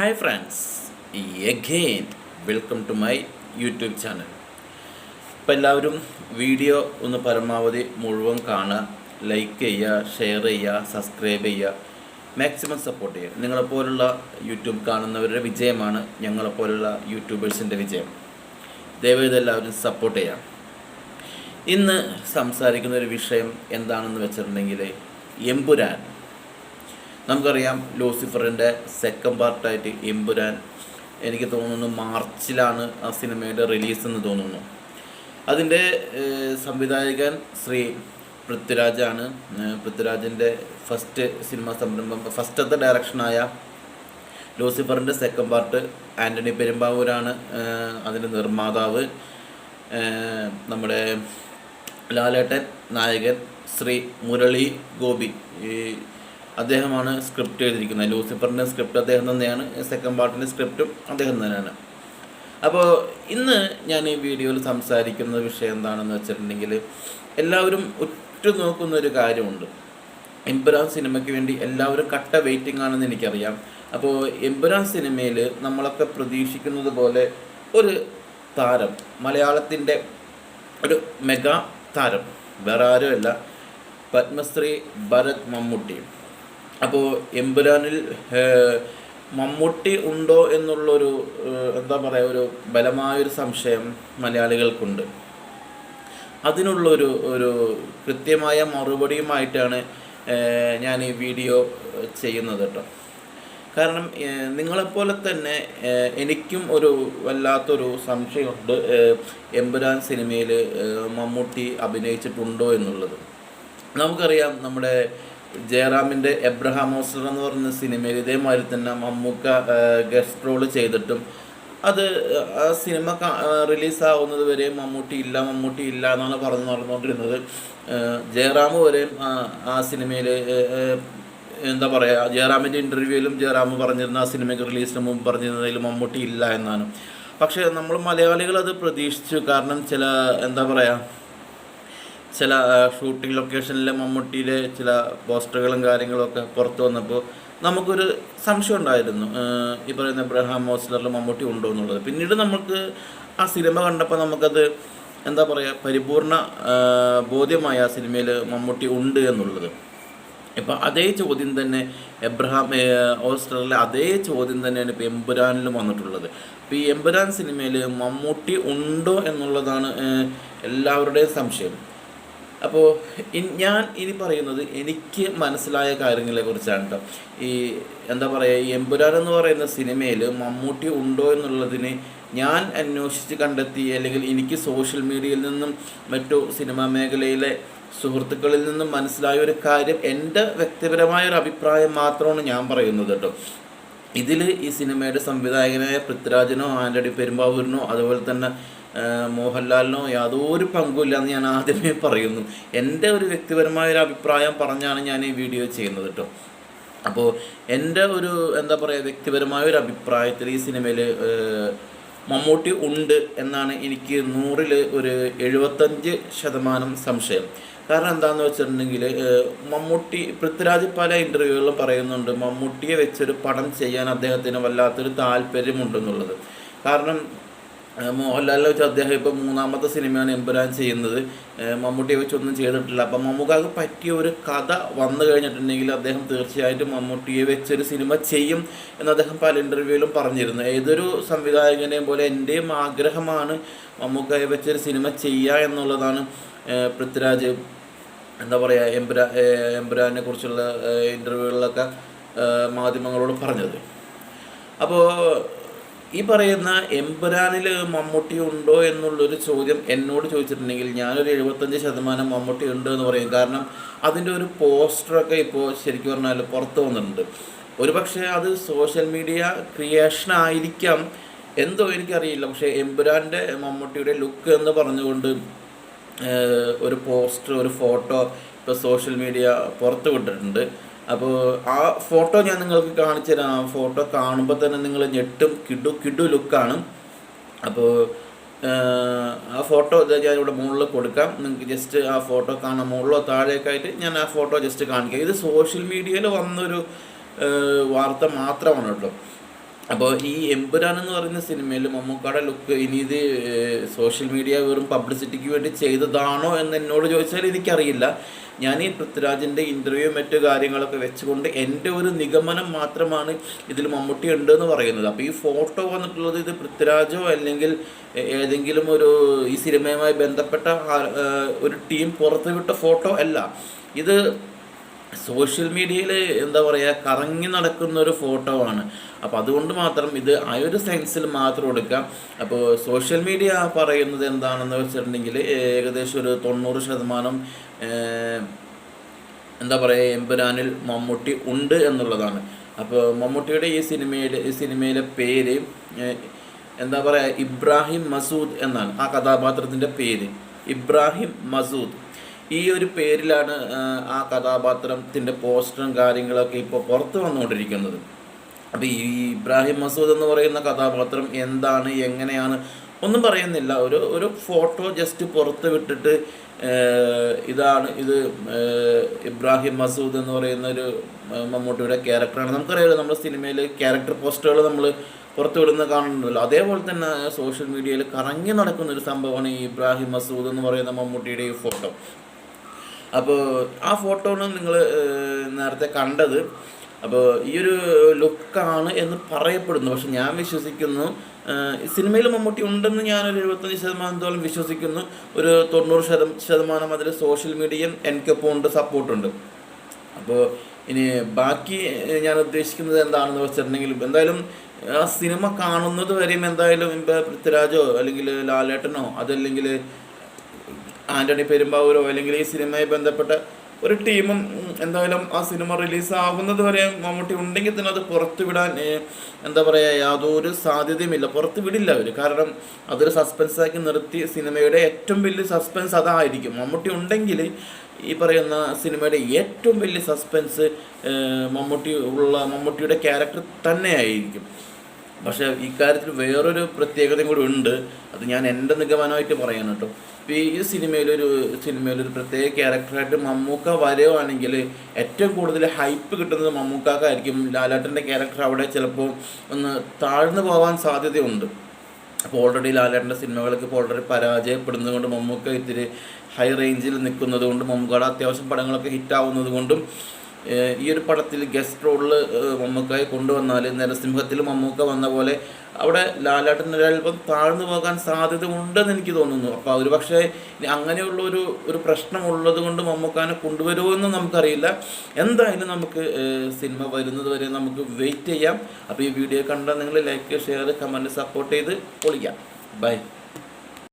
Hi friends again welcome to my YouTube channel ഇപ്പം എല്ലാവരും video ഒന്ന് പരമാവധി മുഴുവൻ കാണുക ലൈക്ക് ചെയ്യുക ഷെയർ ചെയ്യുക സബ്സ്ക്രൈബ് ചെയ്യുക മാക്സിമം സപ്പോർട്ട് ചെയ്യുക. നിങ്ങളെപ്പോലുള്ള യൂട്യൂബ് കാണുന്നവരുടെ വിജയമാണ് ഞങ്ങളെപ്പോലുള്ള യൂട്യൂബേഴ്സിന്റെ വിജയം. ദയവായി എല്ലാവരും സപ്പോർട്ട് ചെയ്യാം ഇന്ന് സംസാരിക്കുന്ന ഒരു വിഷയം എന്താണെന്ന് വെച്ചിട്ടുണ്ടെങ്കിൽ എമ്പുരാൻ. നമുക്കറിയാം ലൂസിഫറിന്റെ സെക്കൻഡ് പാർട്ടായിട്ട് എമ്പുരാൻ എനിക്ക് തോന്നുന്നു മാർച്ചിലാണ് ആ സിനിമയുടെ റിലീസ് എന്ന് തോന്നുന്നു. അതിന്റെ സംവിധായകൻ ശ്രീ പൃഥ്വിരാജാണ് പൃഥ്വിരാജിന്റെ ഫസ്റ്റ് സിനിമ സംരംഭം ഫസ്റ്റത്തെ ഡയറക്ഷനായ ലൂസിഫറിന്റെ സെക്കൻഡ് പാർട്ട് ആന്റണി പെരുമ്പാവൂരാണ് അതിന്റെ നിർമ്മാതാവ്. നമ്മുടെ ലാലേട്ടൻ നായകൻ ശ്രീ മുരളി ഗോപി. അദ്ദേഹമാണ് സ്ക്രിപ്റ്റ് എഴുതിയിരിക്കുന്നത്. ലൂസിഫറിന്റെ സ്ക്രിപ്റ്റ് അദ്ദേഹം തന്നെയാണ് സെക്കൻഡ് പാർട്ടിന്റെ സ്ക്രിപ്റ്റും അദ്ദേഹം തന്നെയാണ്. അപ്പോൾ ഇന്ന് ഞാൻ ഈ വീഡിയോയിൽ സംസാരിക്കുന്ന വിഷയം എന്താണെന്ന് വെച്ചിട്ടുണ്ടെങ്കിൽ എല്ലാവരും ഉറ്റുനോക്കുന്ന ഒരു കാര്യമുണ്ട്. എംപുരാൻ സിനിമയ്ക്ക് വേണ്ടി എല്ലാവരും കട്ട വെയിറ്റിംഗ് ആണെന്ന് എനിക്കറിയാം. അപ്പോൾ എംപുരാൻ സിനിമയിൽ നമ്മളൊക്കെ പ്രതീക്ഷിക്കുന്നത് പോലെ ഒരു താരം മലയാളത്തിന്റെ ഒരു മെഗാ താരം. വേറെ ആരുമല്ല. പത്മശ്രീ ഭരത് മമ്മൂട്ടി. അപ്പോൾ എമ്പുരാനിൽ മമ്മൂട്ടി ഉണ്ടോ എന്നുള്ളൊരു എന്താ പറയുക ഒരു ബലമായൊരു സംശയം മലയാളികൾക്കുണ്ട്. അതിനുള്ളൊരു ഒരു കൃത്യമായ മറുപടിയുമായിട്ടാണ് ഞാൻ ഈ വീഡിയോ ചെയ്യുന്നത് കേട്ടോ. കാരണം നിങ്ങളെപ്പോലെ തന്നെ എനിക്കും ഒരു വല്ലാത്തൊരു സംശയമുണ്ട് എമ്പുരാൻ സിനിമയിൽ മമ്മൂട്ടി അഭിനയിച്ചിട്ടുണ്ടോ എന്നുള്ളത്. നമുക്കറിയാം നമ്മുടെ ജയറാമിന്റെ എബ്രഹാം ഓസ്റ്റർ എന്ന് പറഞ്ഞ സിനിമയിൽ ഇതേമാതിരി തന്നെ മമ്മൂക്ക ഗസ്റ്റ് റോൾ ചെയ്തിട്ടും അത് ആ സിനിമ റിലീസാവുന്നത് വരെ മമ്മൂട്ടി ഇല്ല മമ്മൂട്ടി ഇല്ല എന്നാണ് പറഞ്ഞു നടന്നുകൊണ്ടിരുന്നത്. ജയറാം വരെയും ആ- ആ സിനിമയിൽ എന്താ പറയുക ജയറാമിന്റെ ഇന്റർവ്യൂവിലും ജയറാം പറഞ്ഞിരുന്ന ആ സിനിമയ്ക്ക് റിലീസിന് മുമ്പ് പറഞ്ഞിരുന്നതിൽ മമ്മൂട്ടി ഇല്ല എന്നാണ്. പക്ഷേ നമ്മൾ മലയാളികൾ അത് പ്രതീക്ഷിച്ചു. കാരണം ചില എന്താ പറയുക ചില ഷൂട്ടിംഗ് ലൊക്കേഷനിൽ മമ്മൂട്ടിയുടെ ചില പോസ്റ്ററുകളും കാര്യങ്ങളൊക്കെ പുറത്തു വന്നപ്പോൾ നമുക്കൊരു സംശയം ഉണ്ടായിരുന്നു. ഈ പറയുന്ന എബ്രഹാം മോസ്ലറിൽ മമ്മൂട്ടി ഉണ്ടോ എന്നുള്ളത്. പിന്നീട് നമുക്ക് ആ സിനിമ കണ്ടപ്പോൾ നമുക്കത് എന്താ പറയുക പരിപൂർണ ബോധ്യമായ ആ സിനിമയിൽ മമ്മൂട്ടി ഉണ്ട് എന്നുള്ളത്. ഇപ്പം അതേ ചോദ്യം തന്നെ എബ്രഹാം ഓസ്റ്ററിലെ അതേ ചോദ്യം തന്നെയാണ് ഇപ്പോൾ എമ്പുരാനിലും വന്നിട്ടുള്ളത്. അപ്പോൾ ഈ എമ്പുരാൻ സിനിമയിൽ മമ്മൂട്ടി ഉണ്ടോ എന്നുള്ളതാണ് എല്ലാവരുടെയും സംശയം. അപ്പോൾ ഞാൻ ഇനി പറയുന്നത് എനിക്ക് മനസ്സിലായ കാര്യങ്ങളെ കുറിച്ചാണ് കേട്ടോ ഈ എന്താ പറയുക ഈ എമ്പുരാൻ എന്ന് പറയുന്ന സിനിമയിൽ മമ്മൂട്ടി ഉണ്ടോ എന്നുള്ളതിന് ഞാൻ അന്വേഷിച്ച് കണ്ടെത്തി അല്ലെങ്കിൽ എനിക്ക് സോഷ്യൽ മീഡിയയിൽ നിന്നും മറ്റു സിനിമാ മേഖലയിലെ സുഹൃത്തുക്കളിൽ നിന്നും മനസ്സിലായ ഒരു കാര്യം എന്റെ വ്യക്തിപരമായ ഒരു അഭിപ്രായം മാത്രമാണ് ഞാൻ പറയുന്നത് കേട്ടോ ഇതിൽ ഈ സിനിമയുടെ സംവിധായകനായ പൃഥ്വിരാജനോ ആന്റണി പെരുമ്പാവൂരിനോ അതുപോലെ തന്നെ മോഹൻലാലിനോ യാതൊരു പങ്കുമില്ല എന്ന് ഞാൻ ആദ്യമേ പറയുന്നു. എന്റെ ഒരു വ്യക്തിപരമായ ഒരു അഭിപ്രായം പറഞ്ഞാണ് ഞാൻ ഈ വീഡിയോ ചെയ്യുന്നത് കേട്ടോ. അപ്പോൾ എന്റെ ഒരു എന്താ പറയുക വ്യക്തിപരമായ ഒരു അഭിപ്രായത്തിൽ ഈ സിനിമയിൽ മമ്മൂട്ടി ഉണ്ട് എന്നാണ് എനിക്ക് നൂറിൽ ഒരു എഴുപത്തഞ്ച് ശതമാനം സംശയം. കാരണം എന്താണെന്ന് വെച്ചിട്ടുണ്ടെങ്കിൽ മമ്മൂട്ടി പൃഥ്വിരാജ് പല ഇന്റർവ്യൂകളിലും പറയുന്നുണ്ട് മമ്മൂട്ടിയെ വെച്ചൊരു പടം ചെയ്യാൻ അദ്ദേഹത്തിന് വല്ലാത്തൊരു താല്പര്യമുണ്ടെന്നുള്ളത്. കാരണം മോഹൻലാലിനെ വെച്ച് അദ്ദേഹം ഇപ്പോൾ മൂന്നാമത്തെ സിനിമയാണ് എമ്പുരാൻ ചെയ്യുന്നത്. മമ്മൂട്ടിയെ വെച്ചൊന്നും ചെയ്തിട്ടില്ല. അപ്പം മമ്മൂക്കാക്ക് പറ്റിയ ഒരു കഥ വന്നു കഴിഞ്ഞിട്ടുണ്ടെങ്കിൽ അദ്ദേഹം തീർച്ചയായിട്ടും മമ്മൂട്ടിയെ വെച്ചൊരു സിനിമ ചെയ്യും എന്ന് അദ്ദേഹം പല ഇന്റർവ്യൂവിലും പറഞ്ഞിരുന്നു. ഏതൊരു സംവിധായകനെയും പോലെ എന്റെയും ആഗ്രഹമാണ് മമ്മൂക്കയെ വെച്ചൊരു സിനിമ ചെയ്യുക എന്നുള്ളതാണ് പൃഥ്വിരാജ് എന്താ പറയുക എമ്പുരാ ഏഹ്, എമ്പുരാനെ കുറിച്ചുള്ള ഇന്റർവ്യൂകളിലൊക്കെ മാധ്യമങ്ങളോട് പറഞ്ഞത്. അപ്പോൾ ഈ പറയുന്ന എമ്പുരാനിൽ മമ്മൂട്ടി ഉണ്ടോ എന്നുള്ളൊരു ചോദ്യം എന്നോട് ചോദിച്ചിട്ടുണ്ടെങ്കിൽ ഞാനൊരു എഴുപത്തഞ്ച് ശതമാനം മമ്മൂട്ടി ഉണ്ട് എന്ന് പറയും. കാരണം അതിന്റെ ഒരു പോസ്റ്ററൊക്കെ ഇപ്പോൾ ശരിക്കും പറഞ്ഞാൽ പുറത്ത് വന്നിട്ടുണ്ട്. ഒരു പക്ഷേ അത് സോഷ്യൽ മീഡിയ ക്രിയേഷൻ ആയിരിക്കാം എന്തോ എനിക്കറിയില്ല. പക്ഷേ എമ്പുരാന്റെ മമ്മൂട്ടിയുടെ ലുക്ക് എന്ന് പറഞ്ഞുകൊണ്ട് ഒരു പോസ്റ്റർ ഒരു ഫോട്ടോ ഇപ്പോൾ സോഷ്യൽ മീഡിയ പുറത്ത് വിട്ടിട്ടുണ്ട്. അപ്പോൾ ആ ഫോട്ടോ ഞാൻ നിങ്ങൾക്ക് കാണിച്ചു തരാം. ആ ഫോട്ടോ കാണുമ്പോൾ തന്നെ നിങ്ങൾ ഞെട്ടും കിഡു കിഡു ലുക്കാണ്. അപ്പോൾ ആ ഫോട്ടോ ഞാൻ ഇവിടെ മുകളിൽ കൊടുക്കാം. നിങ്ങൾക്ക് ജസ്റ്റ് ആ ഫോട്ടോ കാണാം മുകളിലോ താഴേക്കായിട്ട് ഞാൻ ആ ഫോട്ടോ ജസ്റ്റ് കാണിക്കാം. ഇത് സോഷ്യൽ മീഡിയയിൽ വന്നൊരു വാർത്ത മാത്രമാണ് കേട്ടോ. അപ്പോൾ ഈ എമ്പുരാൻ എന്ന് പറയുന്ന സിനിമയിൽ മമ്മൂക്കാടെ ലുക്ക് ഇനി ഇത് സോഷ്യൽ മീഡിയ വെറും പബ്ലിസിറ്റിക്ക് വേണ്ടി ചെയ്തതാണോ എന്ന് എന്നോട് ചോദിച്ചാൽ എനിക്കറിയില്ല. ഞാൻ ഈ പൃഥ്വിരാജിന്റെ ഇന്റർവ്യൂ മറ്റു കാര്യങ്ങളൊക്കെ വെച്ചുകൊണ്ട് എന്റെ ഒരു നിഗമനം മാത്രമാണ് ഇതിൽ മമ്മൂട്ടി ഉണ്ട് എന്ന് പറയുന്നത്. അപ്പോൾ ഈ ഫോട്ടോ വന്നിട്ടുള്ളത് ഇത് പൃഥ്വിരാജോ അല്ലെങ്കിൽ ഏതെങ്കിലും ഒരു ഈ സിനിമയുമായി ബന്ധപ്പെട്ട ഒരു ടീം പുറത്തുവിട്ട ഫോട്ടോ അല്ല. ഇത് സോഷ്യൽ മീഡിയയിൽ എന്താ പറയുക കറങ്ങി നടക്കുന്ന ഒരു ഫോട്ടോ ആണ്. അപ്പോൾ അതുകൊണ്ട് മാത്രം ഇത് ആ ഒരു സെൻസിൽ മാത്രം എടുക്കാം. അപ്പോൾ സോഷ്യൽ മീഡിയ പറയുന്നത് എന്താണെന്ന് വെച്ചിട്ടുണ്ടെങ്കിൽ ഏകദേശം ഒരു തൊണ്ണൂറ് ശതമാനം എന്താ പറയുക എമ്പുരാനിൽ മമ്മൂട്ടി ഉണ്ട് എന്നുള്ളതാണ്. അപ്പോൾ മമ്മൂട്ടിയുടെ ഈ സിനിമയിലെ ഈ സിനിമയിലെ പേര് എന്താ പറയുക ഇബ്രാഹിം മസൂദ് എന്നാണ് ആ കഥാപാത്രത്തിന്റെ പേര്. ഇബ്രാഹിം മസൂദ്. ഈ ഒരു പേരിലാണ് ആ കഥാപാത്രത്തിന്റെ പോസ്റ്ററും കാര്യങ്ങളൊക്കെ ഇപ്പോൾ പുറത്ത് വന്നുകൊണ്ടിരിക്കുന്നത്. അപ്പോൾ ഈ ഇബ്രാഹിം മസൂദ് എന്ന് പറയുന്ന കഥാപാത്രം എന്താണ് എങ്ങനെയാണ് ഒന്നും പറയുന്നില്ല. ഒരു ഒരു ഫോട്ടോ ജസ്റ്റ് പുറത്ത് വിട്ടിട്ട് ഇതാണ് ഇത് ഇബ്രാഹിം മസൂദ് എന്ന് പറയുന്ന ഒരു മമ്മൂട്ടിയുടെ ക്യാരക്ടറാണ്. നമുക്കറിയാമല്ലോ നമ്മുടെ സിനിമയിൽ ക്യാരക്ടർ പോസ്റ്ററുകൾ നമ്മൾ പുറത്ത് വിടുന്ന കാണുന്നുണ്ടല്ലോ. അതേപോലെ തന്നെ സോഷ്യൽ മീഡിയയിൽ കറങ്ങി നടക്കുന്ന ഒരു സംഭവമാണ് ഈ ഇബ്രാഹിം മസൂദ് എന്ന് പറയുന്ന മമ്മൂട്ടിയുടെ ഈ ഫോട്ടോ. അപ്പോൾ ആ ഫോട്ടോയാണ് നിങ്ങൾ നേരത്തെ കണ്ടത്. അപ്പോൾ ഈ ഒരു ലുക്കാണ് എന്ന് പറയപ്പെടുന്നു. പക്ഷെ ഞാൻ വിശ്വസിക്കുന്നു സിനിമയിൽ മമ്മൂട്ടി ഉണ്ടെന്ന് ഞാനൊരു എഴുപത്തഞ്ച് ശതമാനത്തോളം വിശ്വസിക്കുന്നു. ഒരു തൊണ്ണൂറ് ശതം ശതമാനം അതിൽ സോഷ്യൽ മീഡിയയും എനിക്കൊപ്പം ഉണ്ട് സപ്പോർട്ടുണ്ട്. അപ്പോൾ ഇനി ബാക്കി ഞാൻ ഉദ്ദേശിക്കുന്നത് എന്താണെന്ന് വെച്ചിട്ടുണ്ടെങ്കിൽ എന്തായാലും ആ സിനിമ കാണുന്നത് വരെയും എന്തായാലും ഇപ്പോൾ പൃഥ്വിരാജോ അല്ലെങ്കിൽ ലാലേട്ടനോ അതല്ലെങ്കിൽ ആന്റണി പെരുമ്പാവൂരോ അല്ലെങ്കിൽ ഈ സിനിമയെ ബന്ധപ്പെട്ട ഒരു ടീമും എന്തായാലും ആ സിനിമ റിലീസ് ആവുന്നത് വരെ മമ്മൂട്ടി ഉണ്ടെങ്കിൽ തന്നെ അത് പുറത്തു വിടാൻ എന്താ പറയുക യാതൊരു സാധ്യതയുമില്ല. പുറത്ത് വിടില്ല അവർ കാരണം അതൊരു സസ്പെൻസാക്കി നിർത്തി സിനിമയുടെ ഏറ്റവും വലിയ സസ്പെൻസ് അതായിരിക്കും. മമ്മൂട്ടി ഉണ്ടെങ്കിൽ ഈ പറയുന്ന സിനിമയുടെ ഏറ്റവും വലിയ സസ്പെൻസ് മമ്മൂട്ടി ഉള്ള മമ്മൂട്ടിയുടെ ക്യാരക്ടർ തന്നെയായിരിക്കും. പക്ഷെ ഇക്കാര്യത്തിൽ വേറൊരു പ്രത്യേകതയും കൂടി ഉണ്ട്. അത് ഞാൻ എന്റെ നിഗമനമായിട്ട് പറയാൻ കേട്ടോ. ഇപ്പോൾ ഈ സിനിമയിലൊരു സിനിമയിലൊരു പ്രത്യേക ക്യാരക്ടറായിട്ട് മമ്മൂക്ക വരുവാണെങ്കിൽ ഏറ്റവും കൂടുതൽ ഹൈപ്പ് കിട്ടുന്നത് മമ്മൂക്കാക്കായിരിക്കും. ലാലാട്ടന്റെ ക്യാരക്ടർ അവിടെ ചിലപ്പോൾ ഒന്ന് താഴ്ന്നു പോകാൻ സാധ്യതയുണ്ട്. അപ്പോൾ ഓൾറെഡി ലാലേട്ടന്റെ സിനിമകളൊക്കെ ഇപ്പോൾ ഓൾറെഡി പരാജയപ്പെടുന്നത് കൊണ്ട് മമ്മൂക്ക ഇത്തിരി ഹൈ റേഞ്ചിൽ നിൽക്കുന്നത് കൊണ്ടും മമ്മൂക്കയുടെ അത്യാവശ്യം പടങ്ങളൊക്കെ ഹിറ്റാവുന്നത് കൊണ്ടും ഈ ഒരു പടത്തിൽ ഗസ്റ്റ് റോളിൽ മമ്മൂക്കായി കൊണ്ടുവന്നാൽ നരസിംഹത്തിൽ മമ്മൂക്ക വന്ന പോലെ അവിടെ ലാലേട്ടൻ ഒരൽപ്പം താഴ്ന്നു പോകാൻ സാധ്യത ഉണ്ടെന്ന് എനിക്ക് തോന്നുന്നു. അപ്പോൾ ഒരു പക്ഷേ അങ്ങനെയുള്ള ഒരു ഒരു പ്രശ്നമുള്ളത് കൊണ്ട് മമ്മൂക്കാനെ കൊണ്ടുവരുമോ എന്ന് നമുക്കറിയില്ല. എന്തായാലും നമുക്ക് സിനിമ വരുന്നത് വരെ നമുക്ക് വെയിറ്റ് ചെയ്യാം. അപ്പോൾ ഈ വീഡിയോ കണ്ടാൽ നിങ്ങൾ ലൈക്ക് ഷെയർ കമന്റ് സപ്പോർട്ട് ചെയ്ത് പൊളിക്കാം. ബൈ